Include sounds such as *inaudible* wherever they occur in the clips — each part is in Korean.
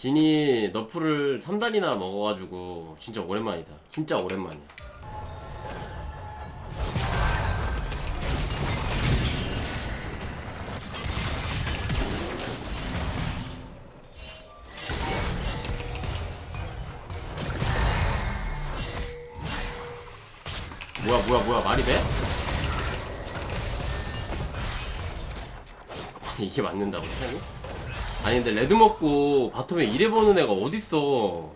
진이 너프를 3달이나 먹어가지고 진짜 오랜만이다. 진짜 오랜만이야. 뭐야 뭐야 뭐야 말이 돼? *laughs* 이게 맞는다고 차이? 아니 근데 레드 먹고 바텀에 이래 보는 애가 어딨어?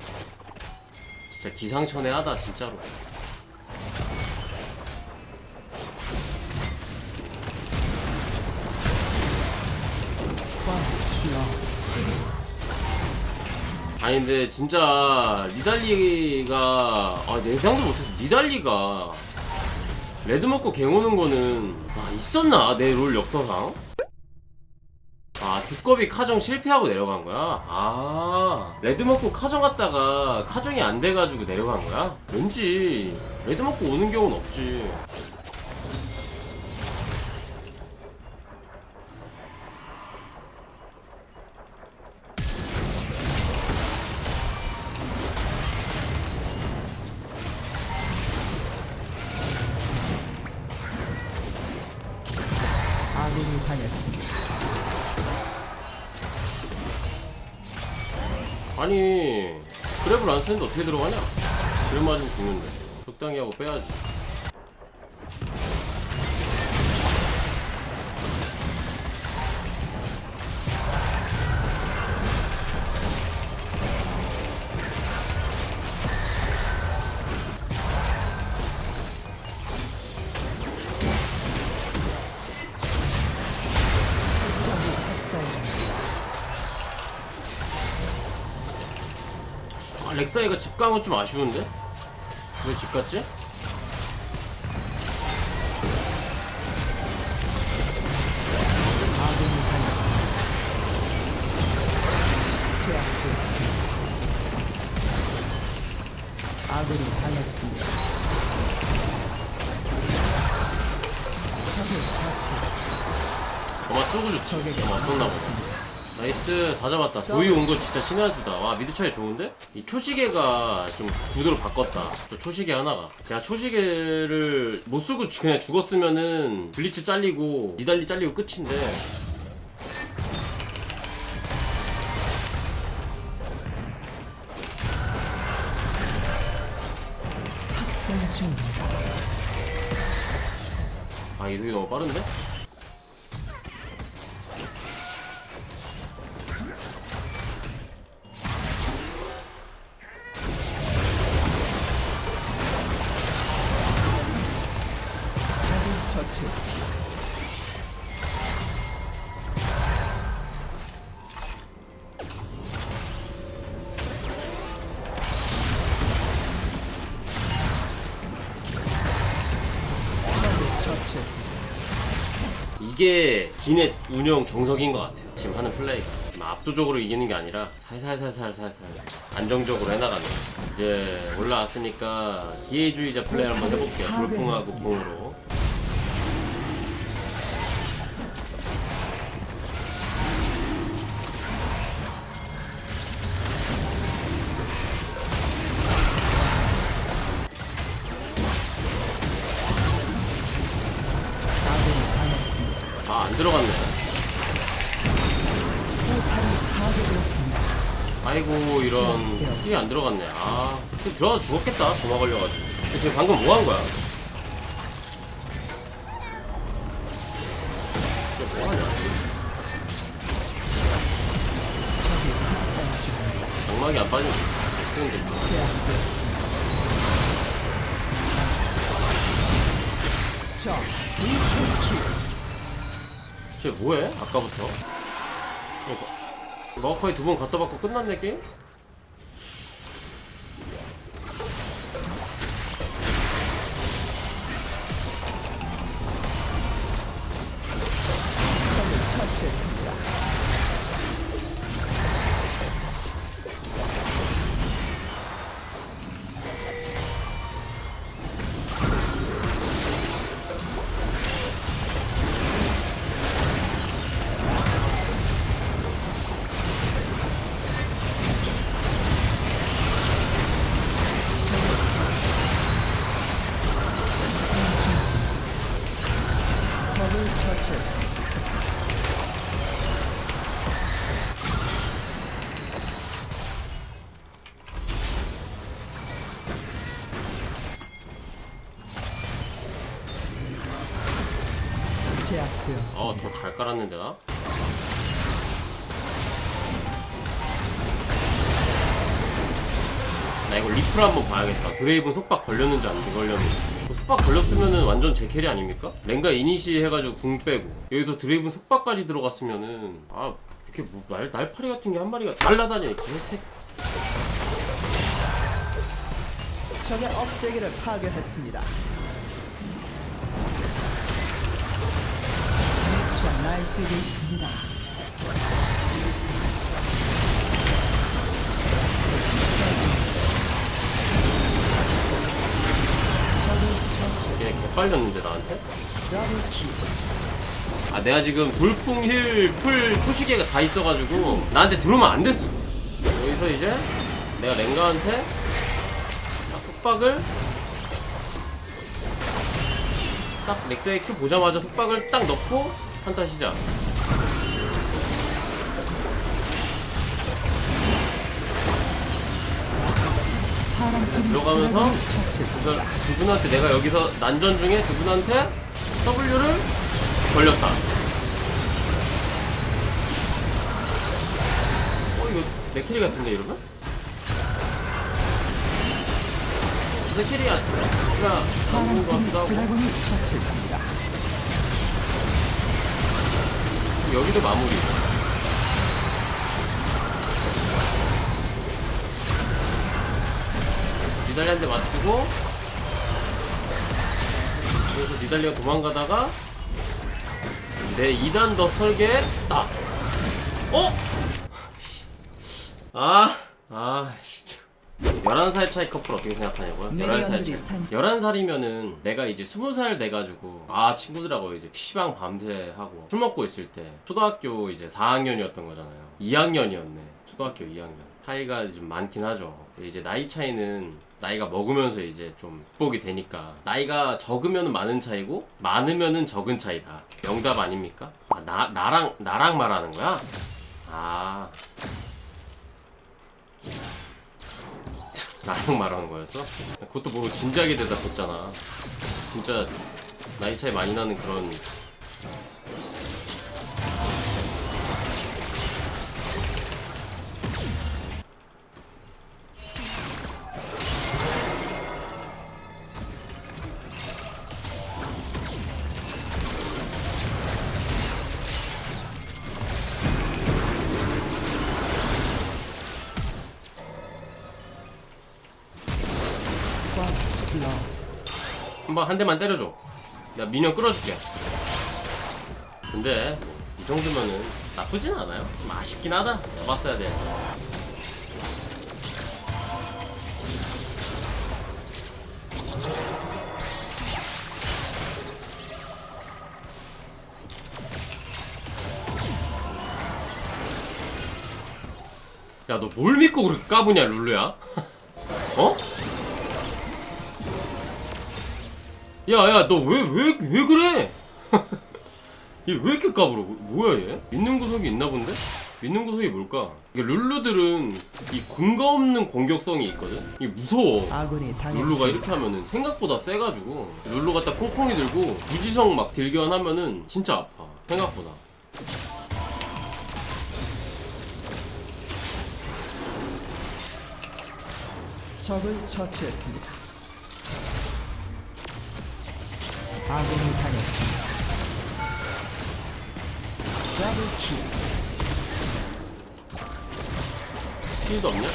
진짜 기상천외하다 진짜로. 아니 근데 진짜 니달리가 아 예상도 못했어. 니달리가 레드 먹고 갱 오는 거는 아 있었나? 내 롤 역사상? 아 두꺼비 카정 실패하고 내려간 거야? 아 레드 먹고 카정 갔다가 카정이 안 돼가지고 내려간 거야? 왠지 레드 먹고 오는 경우는 없지 어떻게 들어가냐? 그랩 맞으면 죽는데 적당히 하고 빼야지 렉사이가 집 가면 좀 아쉬운데? 왜 집 갔지? 아군이 당했습니다. 적을 처치했습니다. 저만 쏘고 좋지 보다 당했습니다. 나이스 다 잡았다 조이 온 거 진짜 신하주다 와 미드 차이 좋은데? 이 초시계가 좀 구도를 바꿨다 저 초시계 하나가 제가 초시계를 못 쓰고 주- 그냥 죽었으면은 블리츠 잘리고 니달리 잘리고 끝인데 중입니다. 아 이동이 너무 빠른데? 이게 진의 운영 정석인 것 같아요. 지금 하는 플레이가. 막 압도적으로 이기는 게 아니라 살살살살살살 안정적으로 해나가는. 이제 올라왔으니까 기회주의자 플레이 한번 해볼게요. 돌풍하고 공으로 들어갔네. 아이고 이런 힘이 안 들어갔네 아 들어가 죽었겠다 점화 걸려가지고 지금 방금 뭐 한 거야 뭐 하냐. 장막이 안 빠지면 제압되었습니다. 적 이킬킬 쟤 뭐해? 아까부터 이거 마우카이 두번 갖다 받고 끝났네 게임? 시작되었습니다. 어, 더 잘 깔았는데 나? 나 이거 리플 한번 봐야겠다. 드레이븐 속박 걸렸는지 안 걸렸는지. 뭐 속박 걸렸으면은 완전 제 캐리 아닙니까? 랭가 이니시 해가지고 궁 빼고 여기서 드레이븐 속박까지 들어갔으면은 아 이렇게 뭐 날, 날파리 같은 게 한 마리가 날라다니니 개새 적의 업체계를 파괴했습니다. 날뛰고 있습니다. 개빨렸는데 나한테? 아 내가 지금 돌풍 힐풀 초시계가 다 있어가지고 나한테 들어오면 안 됐어 여기서 이제 내가 랭가한테 딱 속박을 딱 렉사의 큐 보자마자 속박을 딱 넣고 한타 시작 들어가면서. 그래서 두 분한테 내가 여기서 난전 중에 두 분한테 W를 걸렸다 어 이거 내 캐리 같은데 이러면? 내 캐리 아니가 나오는 것 같기도 하고 여기도 마무리 니달리한테 맞추고 그래서 니달리가 도망가다가 내 2단 더 설계했다 어? 아, 아, 진짜. 11살 차이 커플 어떻게 생각하냐고요? 11살 미니언들이 차이. 산- 11살이면은 내가 이제 20살 돼가지고 아 친구들하고 이제 PC방 밤새 하고 술 먹고 있을 때 초등학교 이제 4학년이었던 거잖아요 2학년이었네 초등학교 2학년 차이가 좀 많긴 하죠 이제 나이 차이는 나이가 먹으면서 이제 좀 극복이 되니까 나이가 적으면 많은 차이고 많으면은 적은 차이다 명답 아닙니까? 아, 나, 나랑 나랑 말하는 거야? 아 나랑 말하는 거였어? 그것도 모르고 진지하게 대답했잖아. 진짜 나이 차이 많이 나는 그런 한번 한 대만 때려줘. 내가 미니언 끌어줄게. 근데 이 정도면은 나쁘진 않아요. 좀 아쉽긴 하다. 잡았어야 돼. 야, 너 뭘 믿고 그렇게 까부냐, 룰루야? *laughs* 어? 야, 야, 너 왜, 왜, 왜 그래? *laughs* 얘 왜 이렇게 까불어? 뭐야, 얘? 믿는 구석이 있나 본데? 믿는 구석이 뭘까? 이게 룰루들은 이 근거 없는 공격성이 있거든? 이게 무서워. 아군이 룰루가. 이렇게 하면은 생각보다 세가지고 룰루 갖다 콩콩이 들고 무지성 막 딜견 하면은 진짜 아파. 생각보다. 적을 처치했습니다. 아군이 당했습니다. 더블킬, 힐도 없냐?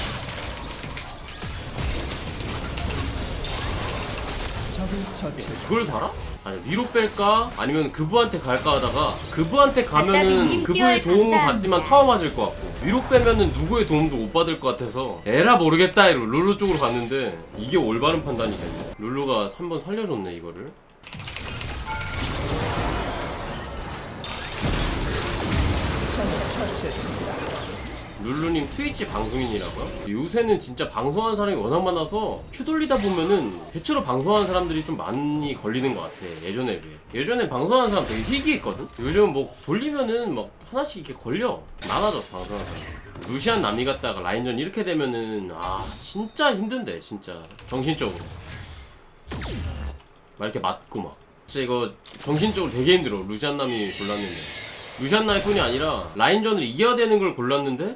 적을 처치했습니다. 그걸 살아? 아니 위로 뺄까? 아니면 그부한테 갈까 하다가 그부한테 가면은 그부의 도움은 감사합니다. 받지만 타워 맞을 것 같고 위로 빼면은 누구의 도움도 못 받을 것 같아서 에라 모르겠다 이러 룰루 쪽으로 갔는데 이게 올바른 판단이 됐네 룰루가 한 번 살려줬네 이거를 처치했습니다. 룰루님 트위치 방송인이라고요? 요새는 진짜 방송하는 사람이 워낙 많아서 휘둘리다 보면은 대체로 방송하는 사람들이 좀 많이 걸리는 것 같아 예전에 비해. 예전에 방송하는 사람 되게 희귀했거든? 요즘은 뭐 돌리면은 막 하나씩 이렇게 걸려. 많아졌어 방송하는 사람. 루시안 남이 갔다가 라인전 이렇게 되면은 아 진짜 힘든데 진짜. 정신적으로. 막 이렇게 맞고 막. 진짜 이거 정신적으로 되게 힘들어 루시안 남이 골랐는데 루시안남이 뿐이 아니라 라인전을 이겨야 되는 걸 골랐는데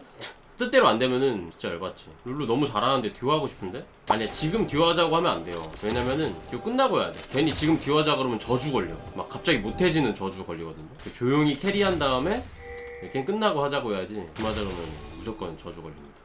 뜻대로 안 되면은 진짜 열받지. 룰루 너무 잘하는데 듀오 하고 싶은데? 아니야 지금 듀오 하자고 하면 안 돼요. 왜냐면은 듀오 끝나고 해야 돼. 괜히 지금 듀오 하자 그러면 저주 걸려. 막 갑자기 못해지는 저주 걸리거든요. 조용히 캐리한 다음에 게임 끝나고 하자고 해야지. 그 하자 그러면 무조건 저주 걸립니다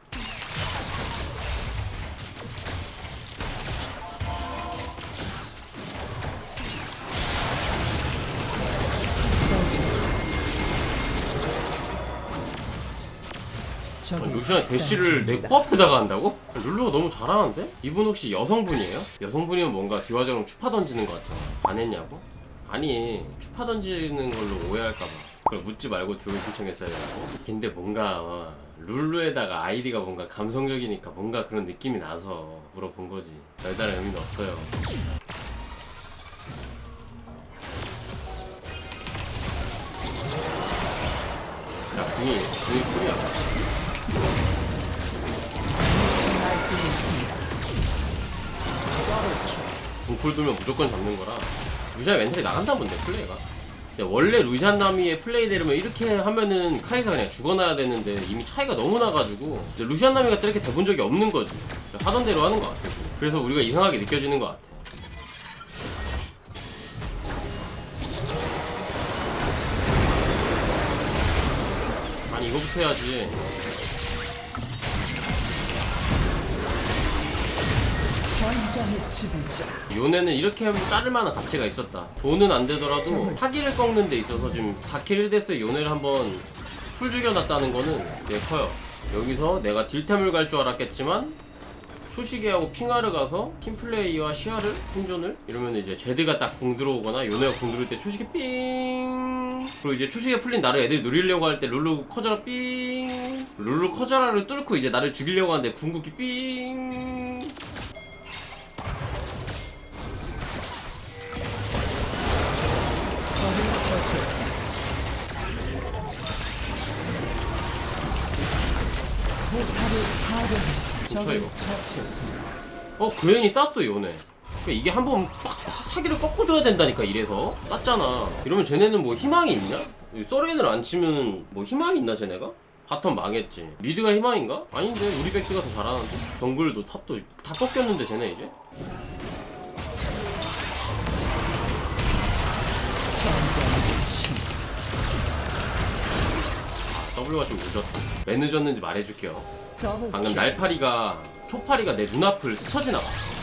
아니, 루시안 대시를 내 코앞에다가 한다고? 룰루가 너무 잘하는데? 이분 혹시 여성분이에요? 여성분이면 뭔가 듀화저랑 추파 던지는 것 같아 안 했냐고? 아니 추파 던지는 걸로 오해할까봐 그걸 묻지 말고 듀오 신청했어야 되고 근데 뭔가 어, 룰루에다가 아이디가 뭔가 감성적이니까 뭔가 그런 느낌이 나서 물어본 거지 별다른 의미는 없어요 야 궁이 궁이 쿨이야 궁쿨 두면 무조건 잡는 거라 루시안 멘탈이 나간다 본데 플레이가. 원래 루시안 나미의 플레이 되려면 이렇게 하면은 카이사 그냥 죽어놔야 되는데 이미 차이가 너무 나가지고 루시안 나미가 이렇게 돼본 적이 없는 거지. 하던 대로 하는 것 같아. 그래서 우리가 이상하게 느껴지는 것 같아. 아니 이거부터 해야지 요네는 이렇게 하면 자를 만한 가치가 있었다. 돈은 안 되더라도 사기를 꺾는 데 있어서 지금 다킬 1데스에 요네를 한번 풀 죽여놨다는 거는 되게 커요. 여기서 내가 딜템을 갈 줄 알았겠지만 초시계하고 핑하를 가서 팀플레이와 시야를 생존을 이러면 이제 제드가 딱 공 들어오거나 요네가 공 들어올 때 초시계 삥 그리고 이제 초시계 풀린 나를 애들이 노리려고 할 때 룰루 커져라 삥 룰루 커져라를 뚫고 이제 나를 죽이려고 하는데 궁극기 삥 어 그앤이 땄어 요네 그러니까 이게 한 번 빡 사기를 꺾어줘야 된다니까 이래서 땄잖아 이러면 쟤네는 뭐 희망이 있냐? 서렌을 안 치면 뭐 희망이 있나 쟤네가? 바텀 망했지 미드가 희망인가? 아닌데 우리 백스가 더 잘하는데 정글도 탑도 다 꺾였는데 쟤네 이제 W가 좀 늦었어 왜 늦었는지 말해줄게요 방금 킬. 날파리가 초파리가 내 눈앞을 스쳐 지나갔어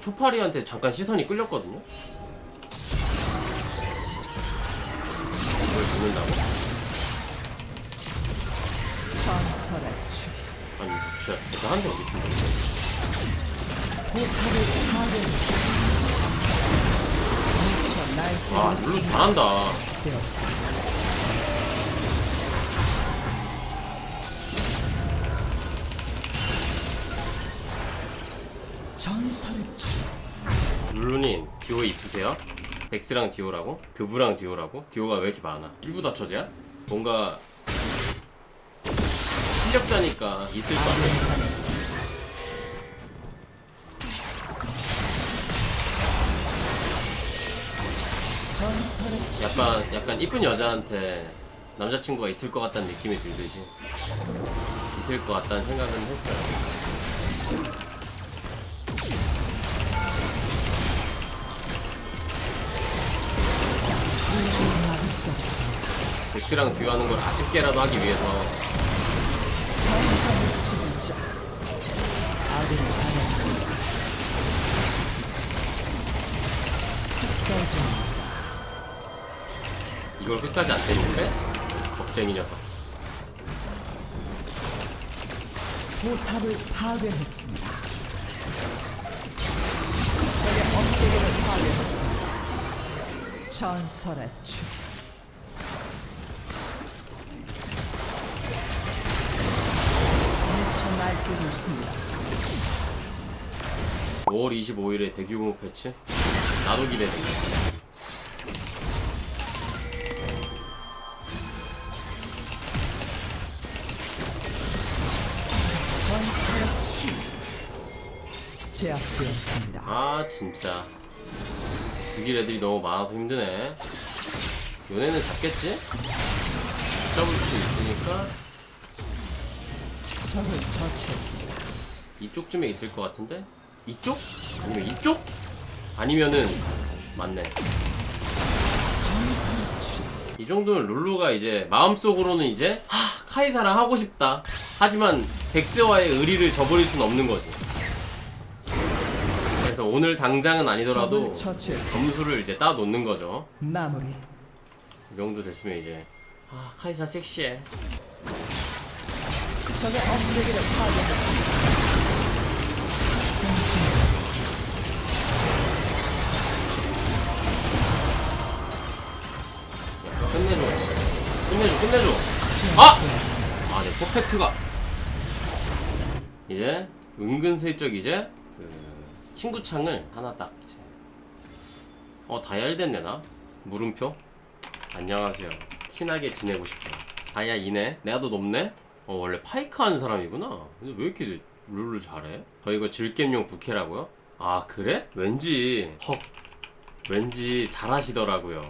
초파리한테 잠깐 시선이 끌렸거든요 이걸 죽는다고? 아니 진짜 대단한데 어디 있는 날뛰고 아 룰루. 잘한다 룰루님 듀오 있으세요? 백스랑 듀오라고? 그부랑 듀오라고? 듀오가 왜 이렇게 많아? 일부 다처제야? 뭔가 실력자니까 있을 것 같아. 약간 약간 이쁜 여자한테 남자친구가 있을 것 같다는 느낌이 들듯이 있을 것 같다는 생각은 했어요 백스랑 듀오하는 걸 아쉽게라도 하기 위해서. 이걸 끝까지 안 때리는데 겁쟁이 녀석 포탑을 파괴했습니다. 적의 엄대기를 파괴했습니다. 전설의 출. 5월 25일에 대규모 패치 나도 출. 제압되었습니다. 아 진짜 죽일 애들이 너무 많아서 힘드네 요네는 잡겠지? 잡을 수 있으니까 적을 처치했습니다. 이쪽쯤에 있을 것 같은데? 이쪽? 아니면 이쪽? 아니면은 맞네 이 정도는 룰루가 이제 마음속으로는 이제 하 카이사랑 하고 싶다 하지만 백스와의 의리를 저버릴 순 없는 거지 그래서 오늘 당장은 아니더라도. 점수를 이제 따 놓는 거죠 마무리. 이 정도 됐으면 이제 아 카이사 섹시해 적의 업체계를 파괴 끝내줘 끝내줘. 아! 아, 네, 퍼펙트가. 이제 은근슬쩍 이제 그 친구 창을 하나 딱 이제. 어 다이아 1 됐네 나 물음표. 안녕하세요. 친하게 지내고 싶다 다이아 2네. 내가 더 높네? 어 원래 파이크 하는 사람이구나. 근데 왜 이렇게 룰을 잘해? 저 이거 질겜용 부캐라고요? 아 그래? 왠지 헉 왠지 잘하시더라고요